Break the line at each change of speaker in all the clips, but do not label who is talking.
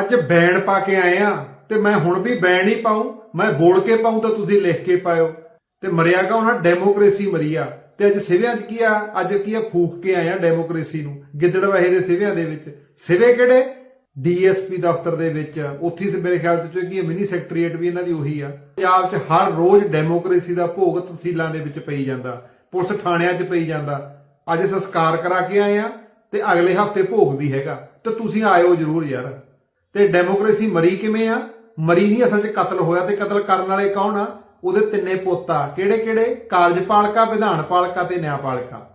ਅੱਜ ਬੈਣ ਪਾ ਕੇ ਆਏ ਆ ਤੇ ਮੈਂ ਹੁਣ ਵੀ ਬੈਣ ਹੀ ਪਾਉ, ਮੈਂ ਬੋਲ ਕੇ ਪਾਉ ਤਾਂ ਤੁਸੀਂ ਲਿਖ ਕੇ ਪਾਇਓ। ਤੇ ਮਰਿਆ ਕਾ ਉਹਨਾਂ ਡੈਮੋਕ੍ਰੇਸੀ ਮਰੀ ਆ। ਤੇ ਅੱਜ ਸਿਵਿਆਂ 'ਚ ਕੀ ਆ? ਅੱਜ ਕੀ ਆ? ਫੂਕ ਕੇ ਆਇਆ ਡੈਮੋਕ੍ਰੇਸੀ ਨੂੰ। ਗਿੱਦੜਵਾਹੇ ਦੇ ਸਿਵਿਆਂ ਦੇ ਵਿੱਚ। ਸਿਵੇ ਕਿਹੜੇ? ਡੀਐਸਪੀ ਦਫ਼ਤਰ ਦੇ ਵਿੱਚ। ਉੱਥੇ ਸੇ, ਮੇਰੇ ਖਿਆਲ ਚ ਕੀ ਮਿਨੀ ਸੈਕਟਰੀਏਟ ਵੀ ਇਹਨਾਂ ਦੀ ਉਹੀ ਆ। ਪੰਜਾਬ 'ਚ ਹਰ ਰੋਜ਼ ਡੈਮੋਕ੍ਰੇਸੀ ਦਾ ਭੋਗ ਤਹਿਸੀਲਾਂ ਦੇ ਵਿੱਚ ਪਈ ਜਾਂਦਾ। ਪੁਲਿਸ ਥਾਣਿਆਂ 'ਚ ਪਈ ਜਾਂਦਾ। ਅੱਜ ਸੰਸਕਾਰ ਕਰਾ ਕੇ ਆਏ ਆ ਤੇ ਅਗਲੇ ਹਫ਼ਤੇ ਭੋਗ ਵੀ ਹੈਗਾ। ਤੇ ਤੁਸੀਂ ਆਇਓ ਜ਼ਰੂਰ ਯਾਰ। ਤੇ ਡੈਮੋਕ੍ਰੇਸੀ ਮਰੀ ਕਿਵੇਂ ਆ? ਮਰੀ ਨਹੀਂ, ਅਸਲ 'ਚ ਕਤਲ ਹੋਇਆ ਤੇ ਕਤਲ ਕਰਨ ਵਾਲੇ ਕੌਣ ਆ? ਉਹਦੇ ਤਿੰਨੇ ਪੁੱਤ ਆ। ਕਿਹੜੇ ਕਿਹੜੇ? ਕਾਰਜਪਾਲਿਕਾ ਵਿਧਾਨਪਾਲਿਕਾ ਤੇ ਨਿਆਂਪਾਲਿਕਾ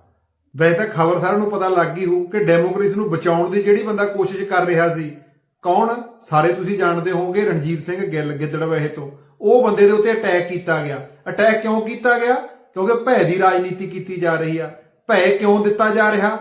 ਵੈਸੇ ਤਾਂ ਖਬਰ ਸਾਰਿਆਂ ਨੂੰ ਪਤਾ ਲੱਗ ਗਈ ਹੋਊ ਕਿ ਡੈਮੋਕ੍ਰੇਸੀ ਨੂੰ ਬਚਾਉਣ ਦੀ ਜਿਹੜੀ ਬੰਦਾ ਕੋਸ਼ਿਸ਼ ਕਰ ਰਿਹਾ ਸੀ, ਕੌਣ? ਸਾਰੇ ਤੁਸੀਂ ਜਾਣਦੇ ਹੋਵੋਗੇ, ਰਣਜੀਤ ਸਿੰਘ ਗਿੱਲ ਗਿੱਦੜਵਾਹੇ ਤੋਂ। ਉਹ ਬੰਦੇ ਦੇ ਉੱਤੇ ਅਟੈਕ ਕੀਤਾ ਗਿਆ। ਅਟੈਕ ਕਿਉਂ ਕੀਤਾ ਗਿਆ? ਕਿਉਂਕਿ ਭੈ ਦੀ ਰਾਜਨੀਤੀ ਕੀਤੀ ਜਾ ਰਹੀ ਆ। ਭੈ ਕਿਉਂ ਦਿੱਤਾ ਜਾ ਰਿਹਾ?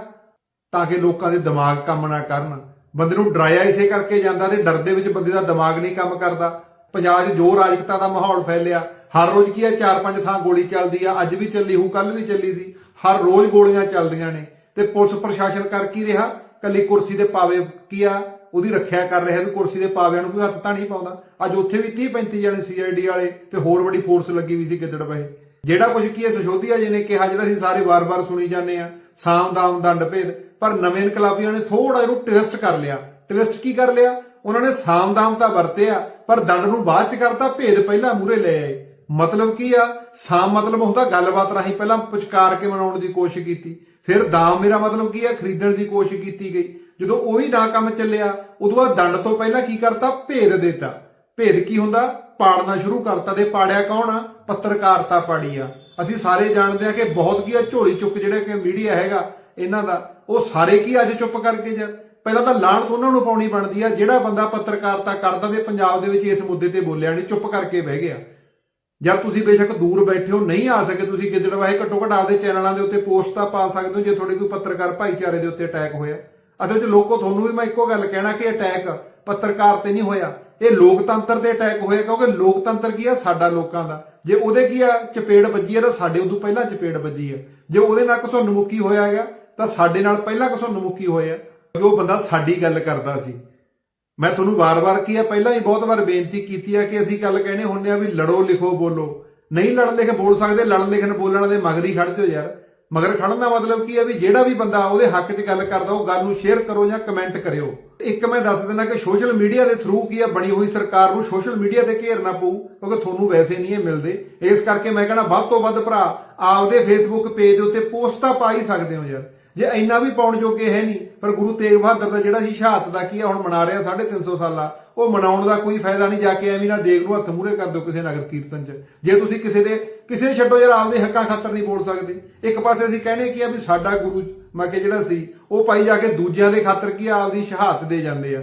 ਤਾਂ ਕਿ ਲੋਕਾਂ ਦੇ ਦਿਮਾਗ ਕੰਮ ਨਾ ਕਰਨ। ਬੰਦੇ ਨੂੰ ਡਰਾਇਆ ਇਸੇ ਕਰਕੇ ਜਾਂਦਾ ਤੇ ਡਰ ਦੇ ਵਿੱਚ ਬੰਦੇ ਦਾ ਦਿਮਾਗ ਨਹੀਂ ਕੰਮ ਕਰਦਾ। ਪੰਜਾਬ 'ਚ ਜੋ ਰਾਜਕਤਾ ਦਾ ਮਾਹੌਲ ਫੈਲਿਆ, ਹਰ ਰੋਜ਼ ਕੀ ਹੈ, ਚਾਰ ਪੰਜ ਥਾਂ ਗੋਲੀ ਚੱਲਦੀ ਆ, ਅੱਜ ਵੀ ਚੱਲੀ ਹੂ ਕੱਲ ਵੀ ਚੱਲੀ ਸੀ, ਹਰ ਰੋਜ਼ ਗੋਲੀਆਂ ਚੱਲਦੀਆਂ ਨੇ। ਤੇ ਪੁਲਿਸ ਪ੍ਰਸ਼ਾਸਨ ਕਰ ਕੀ ਰਿਹਾ? ਕੱਲੀ ਕੁਰਸੀ ਦੇ ਪਾਵੇ ਕੀ ਆ? ਉਹਦੀ ਰੱਖਿਆ ਕਰ ਰਿਹਾ ਵੀ ਕੁਰਸੀ ਦੇ ਪਾਵਿਆਂ ਨੂੰ ਕੋਈ ਹੱਥ ਤਾਂ ਨਹੀਂ ਪਾਉਂਦਾ। ਅੱਜ ਉੱਥੇ ਵੀ 30 35 ਜਣੇ ਸੀਆਈਡੀ ਵਾਲੇ ਤੇ ਹੋਰ ਵੱਡੀ ਫੋਰਸ ਲੱਗੀ ਵੀ ਸੀ ਗਿੱਦੜਬਾਹੇ। ਜਿਹੜਾ ਕੁਝ ਕੀ ਹੈ ਸਸ਼ੋਧੀਆ ਜੀ ਨੇ ਕਿਹਾ, ਜਿਹੜਾ ਅਸੀਂ ਸਾਰੇ ਵਾਰ-ਵਾਰ ਸੁਣੀ ਜਾਂਦੇ ਆ ਸਾਮ ਦਾਮ ਦੰਡ ਭੇਦ। ਪਰ ਨਵੇਂ ਇਨਕਲਾਬੀਆਂ ਨੇ ਥੋੜਾ ਇਹਨੂੰ ਟਵਿਸਟ ਕਰ ਲਿਆ। ਟਵਿਸਟ ਕੀ ਕਰ ਲਿਆ? ਉਹਨਾਂ ਨੇ ਸਾਮ ਦਾਮ ਤਾਂ ਵਰਤਿਆ, ਪਰ ਦੰਡ ਨੂੰ ਬਾਅਦ ਚ ਕਰਤਾ, ਭੇਦ ਪਹਿਲਾਂ ਮੂਰੇ ਲੈ ਆਏ। ਮਤਲਬ ਕੀ ਆ? ਸਾਮ ਮਤਲਬ ਹੁੰਦਾ ਗੱਲਬਾਤ ਰਾਹੀਂ ਪਹਿਲਾਂ ਪੁਚਕਾਰ ਕੇ ਮਨਾਉਣ ਦੀ ਕੋਸ਼ਿਸ਼ ਕੀਤੀ। ਫਿਰ ਦਾਮ ਮੇਰਾ ਮਤਲਬ ਕੀ ਆ? ਖਰੀਦਣ ਦੀ ਕੋਸ਼ਿਸ਼ ਕੀਤੀ ਗਈ। ਜਦੋਂ ਉਹ ਵੀ ਨਾ ਕੰਮ ਚੱਲਿਆ, ਉਦੋਂ ਬਾਅਦ ਦੰਡ ਤੋਂ ਪਹਿਲਾਂ ਕੀ ਕਰਤਾ? ਭੇਦ ਦੇਤਾ। ਭੇਦ ਕੀ ਹੁੰਦਾ? ਪਾੜਨਾ ਸ਼ੁਰੂ ਕਰਤਾ। ਤੇ ਪਾੜਿਆ ਕੌਣ ਆ? ਪੱਤਰਕਾਰਤਾ ਪਾੜੀ ਆ। ਅਸੀਂ ਸਾਰੇ ਜਾਣਦੇ ਆ ਕਿ ਬਹੁਤ ਕੀ ਆ, ਝੋਲੀ ਚੁੱਕ ਜਿਹੜਾ ਕਿ ਮੀਡੀਆ ਹੈਗਾ, ਇਹਨਾਂ ਦਾ, ਉਹ ਸਾਰੇ ਕੀ ਅੱਜ ਚੁੱਪ ਕਰਕੇ ਜਾ। ਪਹਿਲਾਂ ਤਾਂ ਲਾਣ ਉਹਨਾਂ ਨੂੰ ਪਾਉਣੀ ਬਣਦੀ ਆ, ਜਿਹੜਾ ਬੰਦਾ ਪੱਤਰਕਾਰਤਾ ਕਰਦਾ ਤੇ ਪੰਜਾਬ ਦੇ ਵਿੱਚ ਇਸ ਮੁੱਦੇ ਤੇ ਬੋਲਿਆ ਨਹੀਂ ਚੁੱਪ ਕਰਕੇ ਬਹਿ ਗਿਆ। ਜਦ ਤੁਸੀਂ ਬੇਸ਼ੱਕ ਦੂਰ ਬੈਠੇ ਹੋ, ਨਹੀਂ ਆ ਸਕੇ ਤੁਸੀਂ ਗਿੱਦੜਵਾਹੇ ਘੱਟੋ ਘੱਟ ਆਪਦੇ ਚੈਨਲਾਂ ਦੇ ਉੱਤੇ ਪੋਸਟ ਤਾਂ ਪਾ ਸਕਦੇ ਹੋ, ਜੇ ਤੁਹਾਡੇ ਕੋਈ ਪੱਤਰਕਾਰ ਭਾਈਚਾਰੇ ਦੇ ਉੱਤੇ ਅਟੈਕ ਹੋਇਆ। ਅਸਲ ਵਿੱਚ ਲੋਕੋ, ਤੁਹਾਨੂੰ ਵੀ ਮੈਂ ਇੱਕੋ ਗੱਲ ਕਹਿਣਾ ਕਿ ਅਟੈਕ ਪੱਤਰਕਾਰ ਤੇ ਨਹੀਂ ਹੋਇਆ। ਇਹ ਲੋਕਤੰਤਰ ਤੇ ਅਟੈਕ ਹੋਇਆ ਕਿਉਂਕਿ ਲੋਕਤੰਤਰ ਕੀ ਆ? ਸਾਡਾ ਲੋਕਾਂ ਦਾ। ਜੇ ਉਹਦੇ ਕੀ ਆ? ਚਪੇੜ ਵੱਜੀ ਆ ਤਾਂ ਸਾਡੇ ਉਦੋਂ ਪਹਿਲਾਂ ਚਪੇੜ ਵੱਜੀ ਆ। ਜੇ ਉਹਦੇ ਨਾਲ ਘਸੁੰਨਮੁਖੀ ਹੋਇਆ ਹੈਗਾ, ਤਾਂ ਸਾਡੇ ਨਾਲ ਪਹਿਲਾਂ ਘਸੁੰਨਮੁਖੀ ਹੋਇਆ। ਕਿਉਂਕਿ ਉਹ ਬੰਦਾ ਸਾਡੀ ਗੱਲ ਕਰਦਾ ਸੀ। ਮੈਂ ਤੁਹਾਨੂੰ ਵਾਰ-ਵਾਰ ਕੀ ਆ? ਪਹਿਲਾਂ ਹੀ ਬਹੁਤ ਵਾਰ ਬੇਨਤੀ ਕੀਤੀ ਆ ਕਿ ਅਸੀਂ ਗੱਲ ਕਹਿੰਦੇ ਹੁੰਨੇ ਆ ਵੀ ਲੜੋ, ਲਿਖੋ, ਬੋਲੋ। ਨਹੀਂ ਲੜਨ ਲਿਖ ਬੋਲ ਸਕਦੇ ਲੜਨ ਲਿਖਣ ਬੋਲਣ ਦੇ ਮਗਰ ਹੀ ਖੜ ਜਾਓ ਯਾਰ। ਮਗਰ ਖੜਨ ਦਾ ਮਤਲਬ ਕੀ ਹੈ ਵੀ ਜਿਹੜਾ ਵੀ ਬੰਦਾ ਉਹਦੇ ਹੱਕ 'ਚ ਗੱਲ ਕਰਦਾ, ਉਹ ਗੱਲ ਨੂੰ ਸ਼ੇਅਰ ਕਰੋ ਜਾਂ ਕਮੈਂਟ ਕਰਿਓ। ਇੱਕ ਮੈਂ ਦੱਸ ਦਿੰਦਾ ਕਿ ਸੋਸ਼ਲ ਮੀਡੀਆ ਦੇ ਥਰੂ ਕੀ ਆ ਬਣੀ ਹੋਈ ਸਰਕਾਰ ਨੂੰ ਸੋਸ਼ਲ ਮੀਡੀਆ ਤੇ ਘੇਰਨਾ ਪਊ, ਕਿਉਂਕਿ ਤੁਹਾਨੂੰ ਵੈਸੇ ਨਹੀਂ ਇਹ ਮਿਲਦੇ। ਇਸ ਕਰਕੇ ਮੈਂ ਕਹਿੰਦਾ ਵੱਧ ਤੋਂ ਵੱਧ ਭਰਾ, ਆਪਦੇ ਫੇਸਬੁੱਕ ਪੇਜ ਦੇ ਉੱਤੇ ਪੋਸਟਾਂ ਪਾ ਹੀ ਸਕਦੇ ਹੋ ਯਾਰ। ਜੇ ਇੰਨਾ ਵੀ ਪਾਉਣ ਜੋਗੇ ਹੈ ਨਹੀਂ, ਪਰ ਗੁਰੂ ਤੇਗ ਬਹਾਦਰ ਦਾ ਜਿਹੜਾ ਸੀ ਸ਼ਹਾਦਤ ਦਾ ਕੀ ਆ, ਹੁਣ ਮਨਾ ਰਿਹਾ 350 ਸਾਲਾ, ਉਹ ਮਨਾਉਣ ਦਾ ਕੋਈ ਫਾਇਦਾ ਨਹੀਂ, ਜਾ ਕੇ ਐਵੇਂ ਨਾ ਦੇਖ ਨੂੰ ਹੱਥ ਮੂਰੇ ਕਰ ਦਿਓ ਕਿਸੇ ਨਗਰ ਕੀਰਤਨ 'ਚ। ਜੇ ਤੁਸੀਂ ਕਿਸੇ ਦੇ, ਕਿਸੇ ਛੱਡੋ ਯਾਰ, ਆਪਦੇ ਹੱਕਾਂ ਖਾਤਰ ਨਹੀਂ ਬੋਲ ਸਕਦੇ। ਇੱਕ ਪਾਸੇ ਅਸੀਂ ਕਹਿੰਦੇ ਕੀ ਆ ਵੀ ਸਾਡਾ ਗੁਰੂ, ਮੈਂ ਕਿ ਜਿਹੜਾ ਸੀ, ਉਹ ਪਾਈ ਜਾ ਕੇ ਦੂਜਿਆਂ ਦੇ ਖਾਤਰ ਕੀ ਆ, ਆਪਦੀ ਸ਼ਹਾਦਤ ਦੇ ਜਾਂਦੇ ਆ।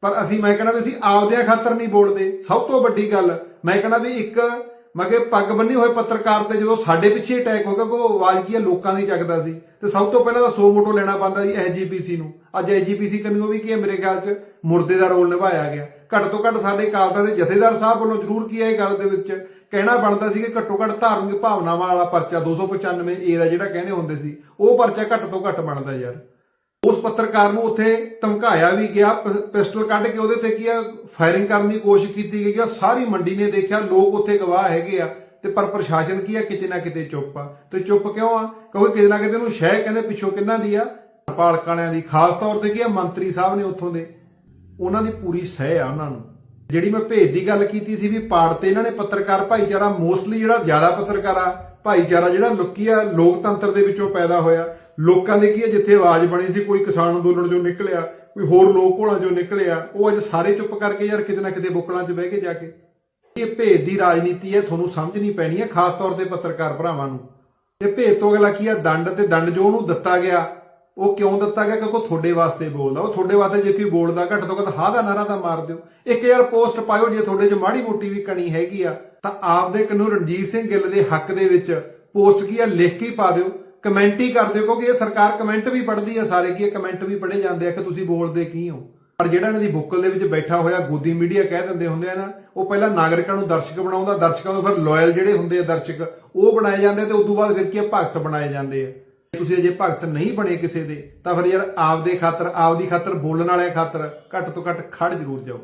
ਪਰ ਅਸੀਂ, ਮੈਂ ਕਹਿੰਦਾ ਵੀ ਅਸੀਂ ਆਪਦਿਆਂ ਖਾਤਰ ਨਹੀਂ ਬੋਲਦੇ। ਸਭ ਤੋਂ ਵੱਡੀ ਗੱਲ, ਮੈਂ ਕਹਿੰਦਾ ਵੀ ਇੱਕ ਮੈਂ ਕਿ ਪੱਗ ਬੰਨੀ ਹੋਏ ਪੱਤਰਕਾਰ ਤੇ ਜਦੋਂ ਸਾਡੇ ਪਿੱਛੇ ਅਟੈਕ ਹੋ ਗਿਆ ਕੋ ਆਵਾਜ਼ ਕੀ ਆ? ਲੋਕਾਂ ਦੀ ਚੱਕਦਾ ਸੀ। ਤੇ ਸਭ ਤੋਂ ਪਹਿਲਾਂ ਤਾਂ 100 ਮੋਟੋ ਲੈਣਾ ਪੈਂਦਾ ਜੀ ਐਜੀਪੀਸੀ ਨੂੰ। ਅੱਜ ਐਜੀਪੀਸੀ ਕੰਨੀ, ਉਹ ਵੀ ਕੀ ਹੈ ਮੇਰੇ ਖਿਆਲ 'ਚ? ਮੁਰਦੇ ਦਾ ਰੋਲ ਨਿਭਾਇਆ ਗਿਆ। ਘੱਟ ਤੋਂ ਘੱਟ ਸਾਡੇ ਕਾਲਤਾ ਦੇ ਜਥੇਦਾਰ ਸਾਹਿਬ ਵੱਲੋਂ ਜ਼ਰੂਰ ਕੀ ਹੈ ਇਹ ਗੱਲ ਦੇ ਵਿੱਚ? ਕਹਿਣਾ ਬਣਦਾ ਸੀ ਕਿ ਘੱਟੋ ਘੱਟ ਧਾਰਮਿਕ ਭਾਵਨਾਵਾਂ ਵਾਲਾ ਪਰਚਾ 295 ਏ ਦਾ ਜਿਹੜਾ ਕਹਿੰਦੇ ਹੁੰਦੇ ਸੀ, ਉਹ ਪਰਚਾ ਘੱਟ ਤੋਂ ਘੱਟ ਬਣਦਾ ਯਾਰ। ਉਸ ਪੱਤਰਕਾਰ ਨੂੰ ਉੱਥੇ ਧਮਕਾਇਆ ਵੀ ਗਿਆ ਪਿਸਟਲ ਕੱਢ ਕੇ ਉਹਦੇ ਤੇ ਕੀ ਆ ਫਾਇਰਿੰਗ ਕਰਨ ਦੀ ਕੋਸ਼ਿਸ਼ ਕੀਤੀ ਗਈ ਆ, ਸਾਰੀ ਮੰਡੀ ਨੇ ਦੇਖਿਆ, ਲੋਕ ਉੱਥੇ ਗਵਾਹ ਹੈਗੇ ਆ, ਤੇ ਪਰ ਪ੍ਰਸ਼ਾਸਨ ਕੀ ਆ, ਕਿਤੇ ਨਾ ਕਿਤੇ ਚੁੱਪ ਆ। ਤੇ ਚੁੱਪ ਕਿਉਂ ਆ? ਕਿਉਂਕਿ ਕਿਤੇ ਨਾ ਕਿਤੇ ਨੂੰ ਸ਼ਹਿ ਕਹਿੰਦੇ ਪਿੱਛੋਂ ਕਿੰਨਾ ਦੀ ਆ? ਪਾਲਕ ਵਾਲਿਆਂ ਦੀ, ਖਾਸ ਤੌਰ ਤੇ ਕੀ ਆ, ਮੰਤਰੀ ਸਾਹਿਬ ਨੇ ਉੱਥੋਂ ਦੇ। ਉਹਨਾਂ ਦੀ ਪੂਰੀ ਸਹਿ ਆ ਉਹਨਾਂ ਨੂੰ। ਜਿਹੜੀ ਮੈਂ ਭੇਜ ਦੀ ਗੱਲ ਕੀਤੀ ਸੀ ਵੀ ਪਾੜ ਤੇ ਇਹਨਾਂ ਨੇ ਪੱਤਰਕਾਰ ਭਾਈਚਾਰਾ ਮੋਸਟਲੀ ਜਿਹੜਾ ਜ਼ਿਆਦਾ ਪੱਤਰਕਾਰ ਆ, ਭਾਈਚਾਰਾ ਜਿਹੜਾ ਲੁਕੀ ਆ, ਲੋਕਤੰਤਰ ਦੇ ਵਿੱਚੋਂ ਪੈਦਾ ਹੋਇਆ ਲੋਕਾਂ ਦੇ ਕੀ ਹੈ, ਜਿੱਥੇ ਆਵਾਜ਼ ਬਣੀ ਸੀ, ਕੋਈ ਕਿਸਾਨ ਅੰਦੋਲਨ ਚੋਂ ਨਿਕਲਿਆ, ਕੋਈ ਹੋਰ ਲੋਕ ਕੋਲਾਂ ਚੋਂ ਨਿਕਲਿਆ, ਉਹ ਅੱਜ ਸਾਰੇ ਚੁੱਪ ਕਰਕੇ ਯਾਰ ਕਿਤੇ ਨਾ ਕਿਤੇ ਬੁੱਕਲਾਂ 'ਚ ਬਹਿ ਕੇ ਜਾ ਕੇ। ਇਹ ਭੇਦ ਦੀ ਰਾਜਨੀਤੀ ਹੈ, ਤੁਹਾਨੂੰ ਸਮਝਣੀ ਪੈਣੀ ਹੈ, ਖਾਸ ਤੌਰ ਤੇ ਪੱਤਰਕਾਰ ਭਰਾਵਾਂ ਨੂੰ। ਇਹ ਭੇਦ ਤੋਂ ਅਗਲਾ ਕੀ ਆ ਦੰਡ ਤੇ ਦੰਡ ਜੋ ਉਹਨੂੰ ਦਿੱਤਾ ਗਿਆ, ਉਹ ਕਿਉਂ ਦਿੱਤਾ ਗਿਆ? ਕਿਉਂਕਿ ਤੁਹਾਡੇ ਵਾਸਤੇ ਬੋਲਦਾ। ਉਹ ਤੁਹਾਡੇ ਵਾਸਤੇ ਜੇ ਕੋਈ ਬੋਲਦਾ ਘੱਟ ਤੋਂ ਘੱਟ ਹਾਂ ਦਾ ਨਾਰਾ ਤਾਂ ਮਾਰ ਦਿਓ। ਇੱਕ ਯਾਰ ਪੋਸਟ ਪਾਇਓ, ਜੇ ਤੁਹਾਡੇ 'ਚ ਮਾੜੀ ਮੋਟੀ ਵੀ ਕਣੀ ਹੈਗੀ ਆ, ਤਾਂ ਆਪਦੇ ਕੰਨੂ ਰਣਜੀਤ ਸਿੰਘ ਗਿੱਲ ਦੇ ਹੱਕ ਦੇ ਵਿੱਚ ਪੋਸਟ ਕੀ ਆ, ਲਿਖ ਕੇ ਪਾ ਦਿਓ। ਕਮੈਂਟ ਹੀ ਕਰਦੇ ਹੋ ਕਿਉਂਕਿ ਇਹ ਸਰਕਾਰ ਕਮੈਂਟ ਵੀ ਪੜ੍ਹਦੀ ਹੈ ਸਾਰੇ ਕੀ ਕਮੈਂਟ ਵੀ ਪੜ੍ਹੇ ਜਾਂਦੇ ਆ ਕਿ ਤੁਸੀਂ ਬੋਲਦੇ ਕੀ ਹੋ। ਪਰ ਜਿਹੜਾ ਇਹਨਾਂ ਦੀ ਬੁੱਕਲ ਦੇ ਵਿੱਚ ਬੈਠਾ ਹੋਇਆ ਗੋਦੀ ਮੀਡੀਆ ਕਹਿ ਦਿੰਦੇ ਹੁੰਦੇ ਆ ਨਾ, ਉਹ ਪਹਿਲਾਂ ਨਾਗਰਿਕਾਂ ਨੂੰ ਦਰਸ਼ਕ ਬਣਾਉਂਦਾ, ਦਰਸ਼ਕਾਂ ਨੂੰ ਫਿਰ ਲਾਇਲ ਜਿਹੜੇ ਹੁੰਦੇ ਆ ਦਰਸ਼ਕ, ਉਹ ਬਣਾਏ ਜਾਂਦੇ ਤੇ ਉਸ ਤੋਂ ਬਾਅਦ ਫਿਰ ਕੀ ਭਗਤ ਬਣਾਏ ਜਾਂਦੇ ਆ। ਤੁਸੀਂ ਅਜੇ ਭਗਤ ਨਹੀਂ ਬਣੇ ਕਿਸੇ ਦੇ, ਤਾਂ ਫਿਰ ਯਾਰ ਆਪਦੇ ਖਾਤਰ, ਆਪਦੀ ਖਾਤਰ ਬੋਲਣ ਵਾਲਿਆਂ ਖਾਤਰ ਘੱਟ ਤੋਂ ਘੱਟ ਖੜ ਜ਼ਰੂਰ ਜਾਓ।